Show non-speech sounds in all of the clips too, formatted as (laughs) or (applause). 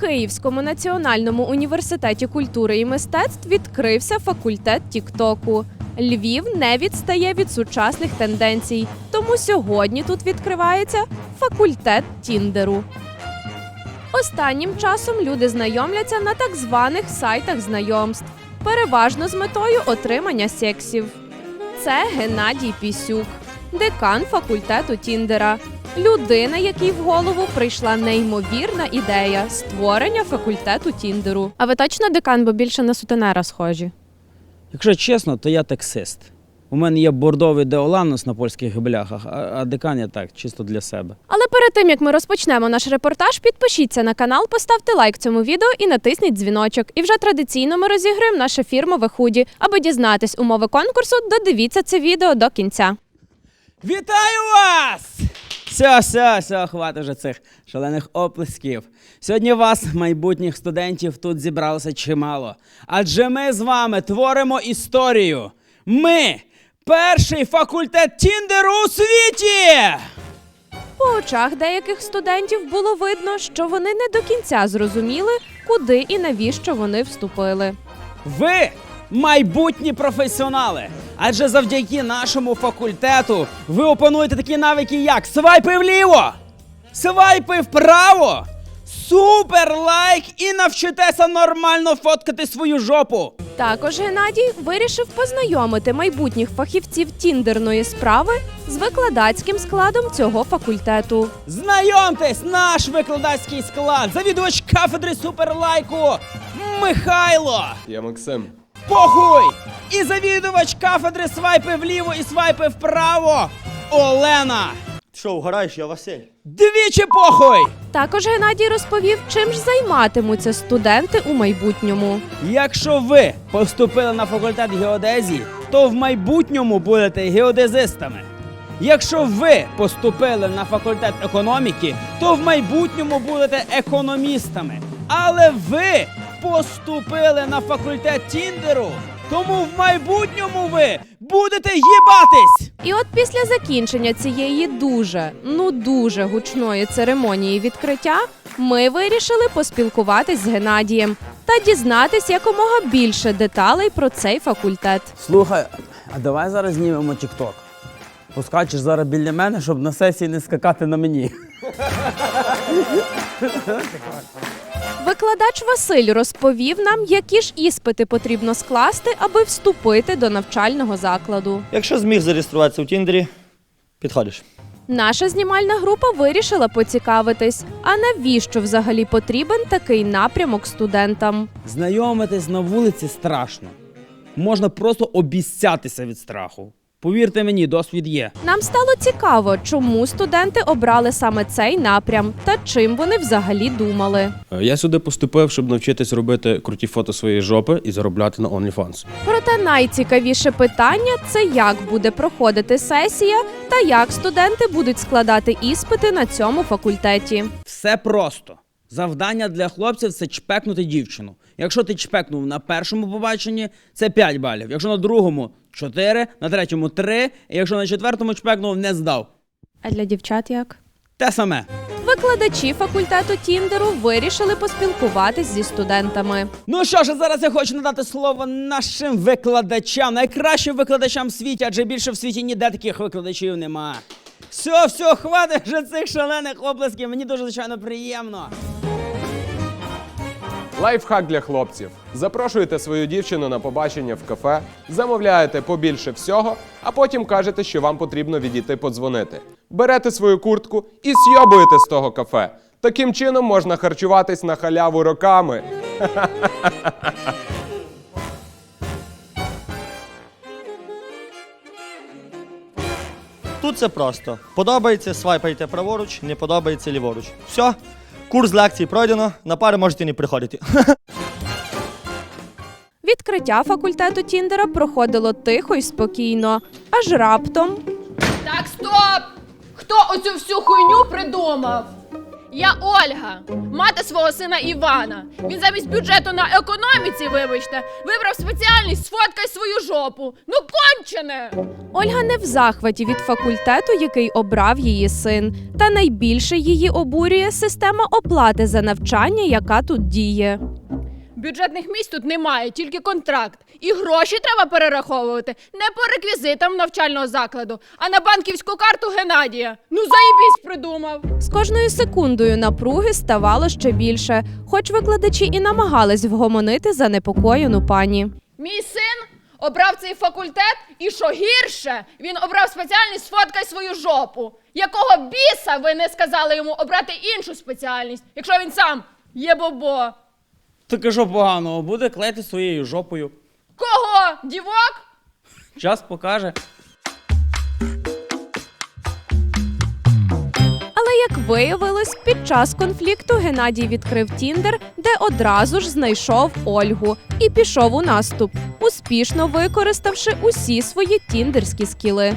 Київському національному університеті культури і мистецтв відкрився факультет Тіктоку. Львів не відстає від сучасних тенденцій, тому сьогодні тут відкривається факультет Тіндеру. Останнім часом люди знайомляться на так званих сайтах знайомств, переважно з метою отримання сексів. Це Геннадій Пісюк, декан факультету Тіндера. Людина, якій в голову прийшла неймовірна ідея створення факультету Тіндеру. А ви точно декан, бо більше на сутенера схожі? Якщо чесно, то я таксист. У мене є бордовий деоланус на польських бляхах, а, декан я так, чисто для себе. Але перед тим як ми розпочнемо наш репортаж, підпишіться на канал, поставте лайк цьому відео і натисніть дзвіночок. І вже традиційно ми розіграємо наше фірмове худі. Аби дізнатись умови конкурсу, додивіться це відео до кінця. Вітаю вас! Все, все, все, хватить вже цих шалених оплесків. Сьогодні вас, майбутніх студентів, тут зібралося чимало. Адже ми з вами творимо історію. Ми перший факультет Тіндеру у світі! По очах деяких студентів було видно, що вони не до кінця зрозуміли, куди і навіщо вони вступили. Ви майбутні професіонали. Адже завдяки нашому факультету ви опануєте такі навики, як свайпи вліво, свайпи вправо, супер лайк і навчитеся нормально фоткати свою жопу. Також Геннадій вирішив познайомити майбутніх фахівців тіндерної справи з викладацьким складом цього факультету. Знайомтесь, наш викладацький склад, завідувач кафедри суперлайку Михайло. Я Максим. Похуй! І завідувач кафедри свайпи вліво і свайпи вправо Олена. Що, угораєш, я Василь? Двічі похуй! Також Геннадій розповів, чим ж займатимуться студенти у майбутньому. Якщо ви поступили на факультет геодезії, то в майбутньому будете геодезистами. Якщо ви поступили на факультет економіки, то в майбутньому будете економістами. Але ви поступили на факультет Тіндеру, тому в майбутньому ви будете їбатись! І от після закінчення цієї дуже, ну дуже гучної церемонії відкриття, ми вирішили поспілкуватись з Геннадієм та дізнатись якомога більше деталей про цей факультет. Слухай, а давай зараз знімемо TikTok. Поскачеш зараз біля мене, щоб на сесії не скакати на мені. Викладач Василь розповів нам, які ж іспити потрібно скласти, аби вступити до навчального закладу. Якщо зміг зареєструватися у Тіндері, підходиш. Наша знімальна група вирішила поцікавитись, а навіщо взагалі потрібен такий напрямок студентам. Знайомитись на вулиці страшно. Можна просто обіцятися від страху. Повірте мені, досвід є. Нам стало цікаво, чому студенти обрали саме цей напрям та чим вони взагалі думали. Е, Я сюди поступив, щоб навчитись робити круті фото своєї жопи і заробляти на OnlyFans. Проте найцікавіше питання це як буде проходити сесія та як студенти будуть складати іспити на цьому факультеті. Все просто. Завдання для хлопців це чпекнути дівчину. Якщо ти чпекнув на першому побаченні, це 5 балів. Якщо на другому 4, на третьому 3, і якщо на четвертому чпекнув, не здав. А для дівчат як? Те саме. Викладачі факультету Тіндеру вирішили поспілкуватись зі студентами. Ну що ж, зараз я хочу надати слово нашим викладачам, найкращим викладачам в світі, адже більше в світі ніде таких викладачів нема. Все, все, хватить вже цих шалених оплесків. Мені дуже звичайно приємно. Лайфхак для хлопців. Запрошуєте свою дівчину на побачення в кафе, замовляєте побільше всього, а потім кажете, що вам потрібно відійти подзвонити. Берете свою куртку і сйобуєте з того кафе. Таким чином можна харчуватись на халяву роками. Тут це просто. Подобається, свайпайте праворуч, не подобається ліворуч. Все, курс лекцій пройдено, на пари можете не приходити. (laughs) Відкриття факультету Тіндера проходило тихо і спокійно, аж раптом Так, стоп! Хто оцю всю хуйню придумав? Я Ольга, мати свого сина Івана. Він замість бюджету на економіці, вибачте, вибрав спеціальність сфоткай свою жопу. Ну кончене! Ольга не в захваті від факультету, який обрав її син. Та найбільше її обурює система оплати за навчання, яка тут діє. Бюджетних місць тут немає, тільки контракт. І гроші треба перераховувати не по реквізитам навчального закладу, а на банківську карту Геннадія. Ну заїбісь придумав. З кожною секундою напруги ставало ще більше, хоч викладачі і намагались вгомонити занепокоєну пані. Мій син обрав цей факультет, і що гірше, він обрав спеціальність сфоткай свою жопу. Якого біса ви не сказали йому обрати іншу спеціальність, якщо він сам є бобо? Так що поганого, буде клеїти своєю жопою. Кого? Дівок? Час покаже. Але як виявилось, під час конфлікту Геннадій відкрив Тіндер, де одразу ж знайшов Ольгу і пішов у наступ, успішно використавши усі свої тіндерські скіли.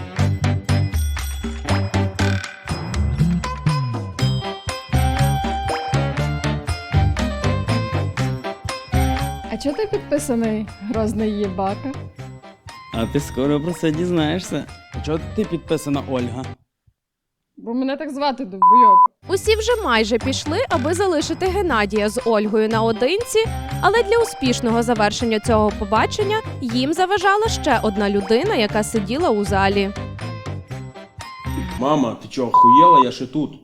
Чого ти підписаний Грозний Єбака? А ти скоро про це дізнаєшся. А чого ти підписана Ольга? Бо мене так звати довбойоб. Усі вже майже пішли, аби залишити Геннадія з Ольгою наодинці, але для успішного завершення цього побачення їм заважала ще одна людина, яка сиділа у залі. Мама, ти чого, охуєла? Я ще тут.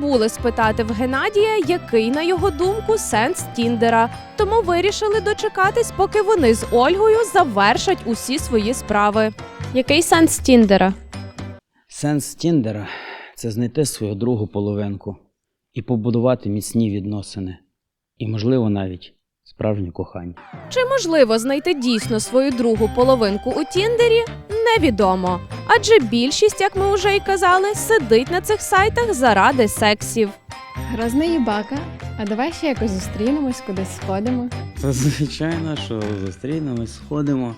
Забули спитати в Геннадія, який, на його думку, сенс Тіндера. Тому вирішили дочекатись, поки вони з Ольгою завершать усі свої справи. Який сенс Тіндера? Сенс Тіндера це знайти свою другу половинку і побудувати міцні відносини. І, можливо, навіть справжнє кохання. Чи можливо знайти дійсно свою другу половинку у Тіндері? Невідомо. Адже більшість, як ми вже й казали, сидить на цих сайтах заради сексів. Грозний бака, а давай ще якось зустрінемось, кудись сходимо. Та звичайно, що зустрінемось, сходимо.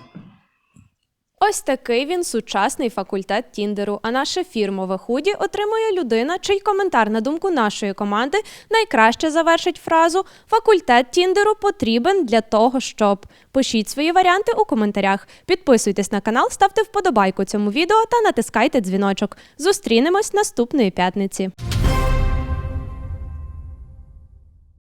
Ось такий він сучасний факультет Тіндеру. А наше фірмове худі отримує людина, чий коментар на думку нашої команди найкраще завершить фразу Факультет Тіндеру потрібен для того, щоб. Пишіть свої варіанти у коментарях. Підписуйтесь на канал, ставте вподобайку цьому відео та натискайте дзвіночок. Зустрінемось наступної п'ятниці.